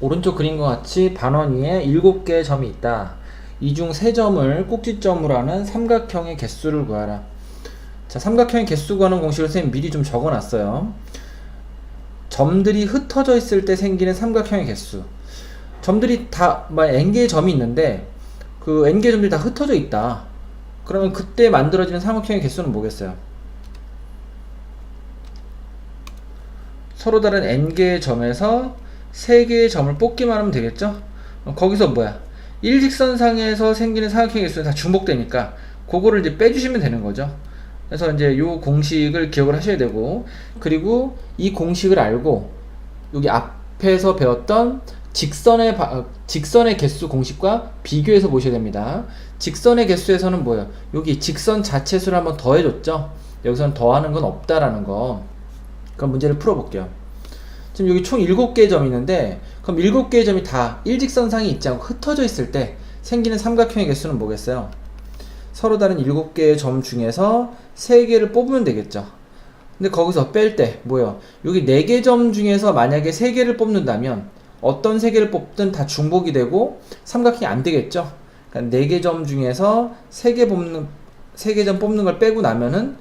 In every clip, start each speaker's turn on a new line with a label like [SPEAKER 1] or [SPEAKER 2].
[SPEAKER 1] 오른쪽 그림과 같이 반원 위에 7개의 점이 있다. 이 중 3점을 꼭지점으로 하는 삼각형의 개수를 구하라. 자, 삼각형의 개수 구하는 공식을 선생님 미리 좀 적어 놨어요. 점들이 흩어져 있을 때 생기는 삼각형의 개수. 점들이 다, 뭐, n개의 점이 있는데, 그 n개의 점들이 다 흩어져 있다. 그러면 그때 만들어지는 삼각형의 개수는 뭐겠어요? 서로 다른 n개의 점에서 3개의 점을 뽑기만 하면 되겠죠? 어, 거기서 뭐야? 일직선상에서 생기는 삼각형의 개수는 다 중복되니까 그거를 이제 빼주시면 되는 거죠. 그래서 이제 요 공식을 기억을 하셔야 되고 그리고 이 공식을 알고 여기 앞에서 배웠던 직선의 바- 어, 직선의 개수 공식과 비교해서 보셔야 됩니다. 직선의 개수에서는 뭐예요? 여기 직선 자체수를 한번 더해줬죠. 여기서는 더하는 건 없다라는 거. 그럼 문제를 풀어볼게요. 지금 여기 총 7개의 점이 있는데 그럼 7개의 점이 다 일직선상에 있지 않고 흩어져 있을 때 생기는 삼각형의 개수는 뭐겠어요? 서로 다른 7개의 점 중에서 3개를 뽑으면 되겠죠. 근데 거기서 뺄 때 뭐예요? 여기 4개 점 중에서 만약에 3개를 뽑는다면 어떤 3개를 뽑든 다 중복이 되고 삼각형이 안 되겠죠. 그러니까 4개 점 중에서 3개 뽑는 3개 점 뽑는 걸 빼고 나면은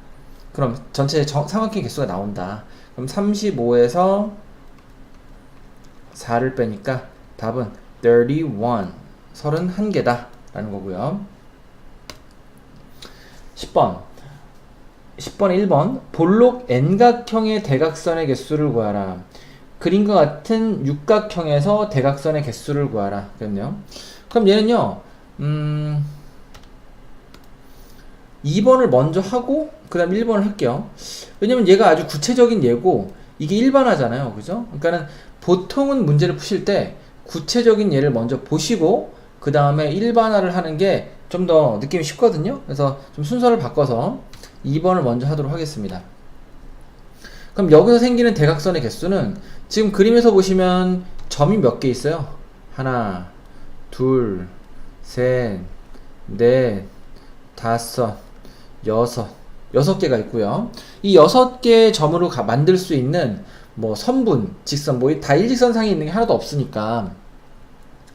[SPEAKER 1] 그럼 전체 정- 삼각형 개수가 나온다. 그럼 35에서 4를 빼니까 답은 31, 31개다 라는 거고요. 10번 10번 1번 볼록 N각형의 대각선의 개수를 구하라. 그림과 같은 육각형에서 대각선의 개수를 구하라. 그랬네요. 그럼 얘는요. 음 2번을 먼저 하고 그 다음 1번을 할게요. 왜냐면 얘가 아주 구체적인 예고 이게 일반화잖아요. 그죠? 그러니까는 보통은 문제를 푸실 때 구체적인 예를 먼저 보시고 그 다음에 일반화를 하는 게 좀 더 느낌이 쉽거든요. 그래서 좀 순서를 바꿔서 2번을 먼저 하도록 하겠습니다. 그럼 여기서 생기는 대각선의 개수는 지금 그림에서 보시면 점이 몇 개 있어요? 하나, 둘, 셋, 넷, 다섯, 여섯, 여섯 개가 있고요. 이 여섯 개의 점으로 가- 만들 수 있는 뭐 선분, 직선, 뭐 다 일직선상에 있는 게 하나도 없으니까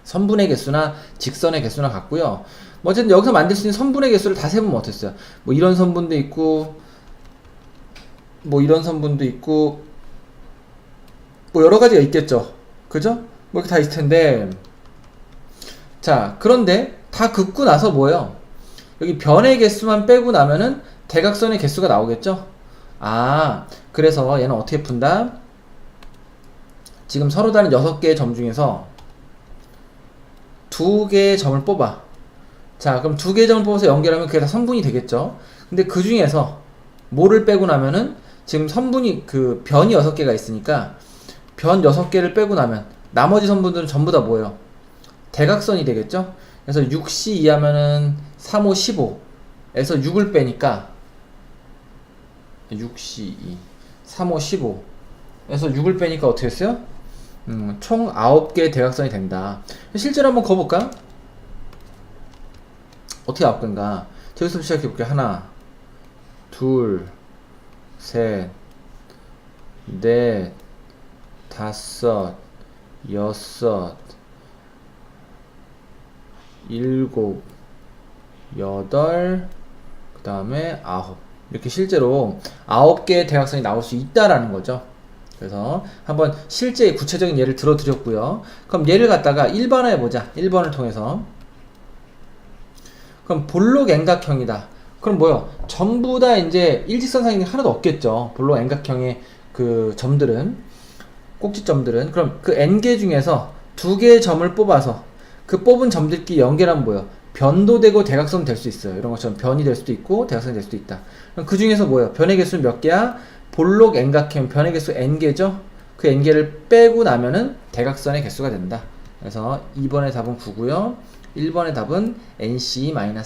[SPEAKER 1] 선분의 개수나 직선의 개수나 같고요. 뭐 어쨌든 여기서 만들 수 있는 선분의 개수를 다 세보면 어땠어요? 뭐 이런 선분도 있고, 뭐 이런 선분도 있고, 뭐 여러 가지가 있겠죠. 그죠? 뭐 이렇게 다 있을 텐데. 자, 그런데 다 긋고 나서 뭐예요? 여기 변의 개수만 빼고 나면은 대각선의 개수가 나오겠죠? 아, 그래서 얘는 어떻게 푼다? 지금 서로 다른 6개의 점 중에서 두 개의 점을 뽑아. 자, 그럼 두 개의 점을 뽑아서 연결하면 그게 다 선분이 되겠죠? 근데 그 중에서 뭐를 빼고 나면은 지금 선분이 그 변이 6개가 있으니까 변 6개를 빼고 나면 나머지 선분들은 전부 다 뭐예요? 대각선이 되겠죠? 그래서 6C 이하면은 3, 5, 15 에서 6을 빼니까 6C 2 3, 5, 15 에서 6을 빼니까 어떻게 했어요? 음, 총 9개의 대각선이 된다. 실제로 한번 거볼까? 어떻게 9개인가? 저기서 시작해볼게요. 하나, 둘, 셋, 넷, 다섯, 여섯, 일곱, 여덟, 그 다음에 아홉. 이렇게 실제로 아홉 개의 대각선이 나올 수 있다라는 거죠. 그래서 한번 실제 구체적인 예를 들어드렸고요. 그럼 예를 갖다가 1번에 보자. 1번을 통해서. 그럼 볼록 N각형이다. 그럼 뭐요? 전부 다 이제 게 하나도 없겠죠. 볼록 N각형의 그 점들은 꼭지점들은 그럼 그 N개 중에서 두 개의 점을 뽑아서 그 뽑은 점들끼리 연결하면 뭐예요? 변도되고 대각선 될 수 있어요. 이런 것처럼 변이 될 수도 있고 대각선이 될 수도 있다. 그 중에서 뭐예요? 변의 개수는 몇 개야? 볼록 N각형 변의 개수 N개죠? 그 N개를 빼고 나면은 대각선의 개수가 된다. 그래서 2번의 답은 9고요. 1번의 답은 NC-N